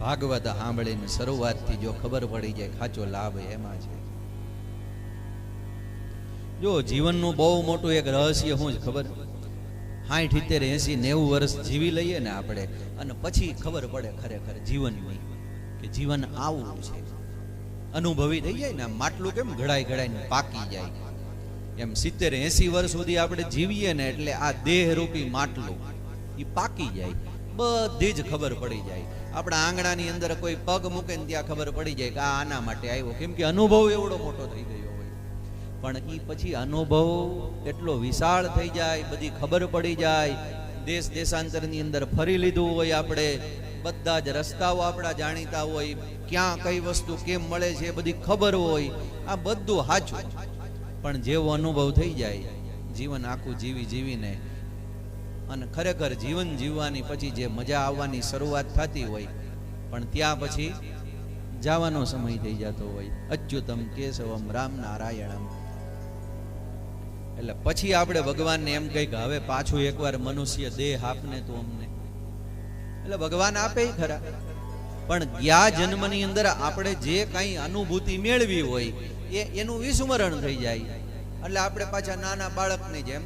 ભાગવત સાંભળીને શરૂઆતથી જો ખબર પડી જાય ખાચો લાભ એમાં છે. જો જીવનનું બહુ મોટું એક રહસ્ય હું જ ખબર સાઠ સિત્તેર, એસી, નેવું વર્ષ જીવી લઈએ ને આપણે, અને પછી ખબર પડે ખરેખર જીવનની કે જીવન આવું છે. અનુભવી થઈ જાય ને માટલું કેમ ઘડાઈ ઘડાઈને પાકી જાય. એમ સિત્તેર, એસી વર્ષ સુધી આપણે જીવીએ ને એટલે આ દેહ રૂપી માટલું એ પાકી જાય. બધી જ ખબર પડી જાય. આપણા આંગણાની અંદર કોઈ પગ મૂકે ત્યાં ખબર પડી જાય કે આ આના માટે આવ્યો. કેમ કે અનુભવ એવડો મોટો થઈ ગયો હોય. પણ એ પછી અનુભવ એટલો વિશાળ થઈ જાય, બધી ખબર પડી જાય. દેશ દેશાંતરની અંદર ફરી લીધું હોય આપણે. બધા જ રસ્તાઓ આપણા જાણીતા હોય. ક્યાં કઈ વસ્તુ કેમ મળે છે બધી ખબર હોય. આ બધું સાચું પણ જેવો અનુભવ થઈ જાય, જીવન આખું જીવી જીવીને અને ખરેખર જીવન જીવવાની પછી જે મજા આવવાની શરૂઆત થતી હોય, પણ ત્યાં પછી જવાનો સમય થઈ જતો હોય. અચ્યુતમ કેશવમ રામ નારાયણમ. એટલે પછી આપણે ભગવાનને એમ કહી કે હવે પાછું એકવાર મનુષ્ય દેહ આપને તું અમને. એટલે ભગવાન આપે ખરા. પણ ગયા જન્મની અંદર આપણે જે કાંઈ અનુભૂતિ મેળવી હોય, એ એનું વિસ્મરણ થઈ જાય. એટલે આપણે પાછા નાના બાળકની જેમ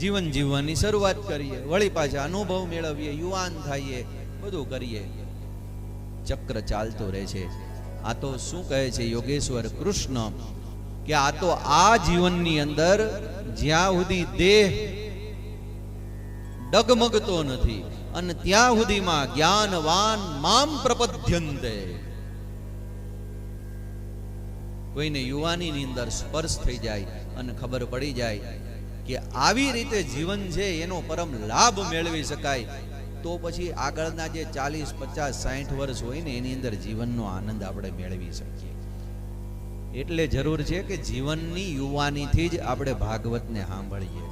જીવન જીવવાની શરૂઆત કરીએ. વળી પાછા અનુભવ મેળવીએ, યુવાન થઈએ, બધું કરીએ. ચક્ર ચાલતો રહે છે. આ તો શું કહે છે યોગેશ્વર કૃષ્ણ? કે આ તો આ જીવનની અંદર જ્યાં સુધી દેહ ડગમગતો નથી અને ત્યાં સુધીમાં જ્ઞાનવાન મામ પ્રપદ્યંતે. કોઈને યુવાનીની અંદર સ્પર્શ થઈ જાય અને ખબર પડી જાય કે આવી રીતે જીવન છે, એનો પરમ લાભ મેળવી શકાય. તો પછી આગળના જે ચાલીસ, પચાસ સાઠ વર્ષ હોય ને, એની અંદર જીવનનો આનંદ આપણે મેળવી શકીએ. એટલે જરૂર છે કે જીવનની યુવાનીથી જ આપણે ભાગવતને સાંભળીએ.